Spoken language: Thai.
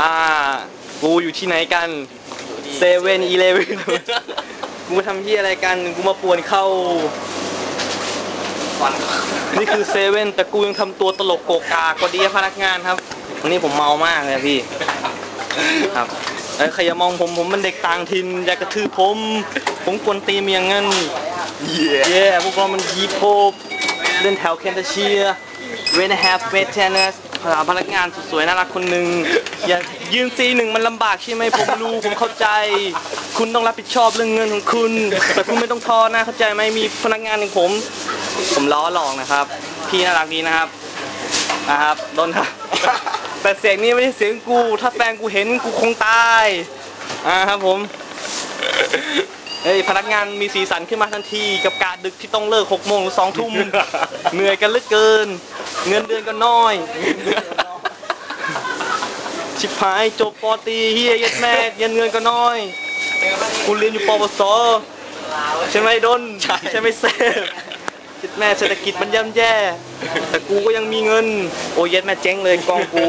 อ่า กูอยู่ที่ไหนกันเซเว่นอีเลเว่นกูมาทำที่อะไรกัน กูมาป่วนเข้า ฟันนี่คือเซเว่นแต่กูยังทำตัวตลกโกกากกว่าดีพนักงานครับ วันนี้ผมเมามากเลยพี่ ครับเอ้ยใครอย่ามองผมผมเป็นเด็กต่างถิ่นอยากกระทืบผม ผมกวนตีนเมียงเงินเย่เย้พวกเรามันยีโพบเล่นแถวเคนตาเชียเวนแฮ พนักงานสุดสวยน่ารักคนหนึ่งอย่ายืนซีหนึ่งมันลำบากใช่ไหมผมรู้ผมเข้าใจ คุณต้องรับผิดชอบเรื่องเงินของคุณ แต่คุณไม่ต้องท้อนะเข้าใจไหมมีพนักงานอย่างผม ผมล้อหลอกนะครับ พี่น่ารักดีนะครับนะครับโดนครับแต่เสียงนี้ไม่ใช่เสียงกู ถ้าแฟนกูเห็นกูคงตายอ่าครับผมเฮ้ยพนักงานมีสีสันขึ้นมาทันที กับกะดึกที่ต้องเลิกหกโมงหรือสองทุ่มเหนื่อยกันเหลือเกิน เงินเดือนก็น้อย ชิบหายจบปอตรีเฮียเย็ดแม่เงินเงินก็น้อยกูเรียนอยู่ปวสใช่ไหมดนใช่ไหมเซฟเย็ดแม่เศรษฐกิจมันย่ำแย่ แต่กูก็ยังมีเงิน โอ้ยเย็ดแม่เจ๊งเลยกองกู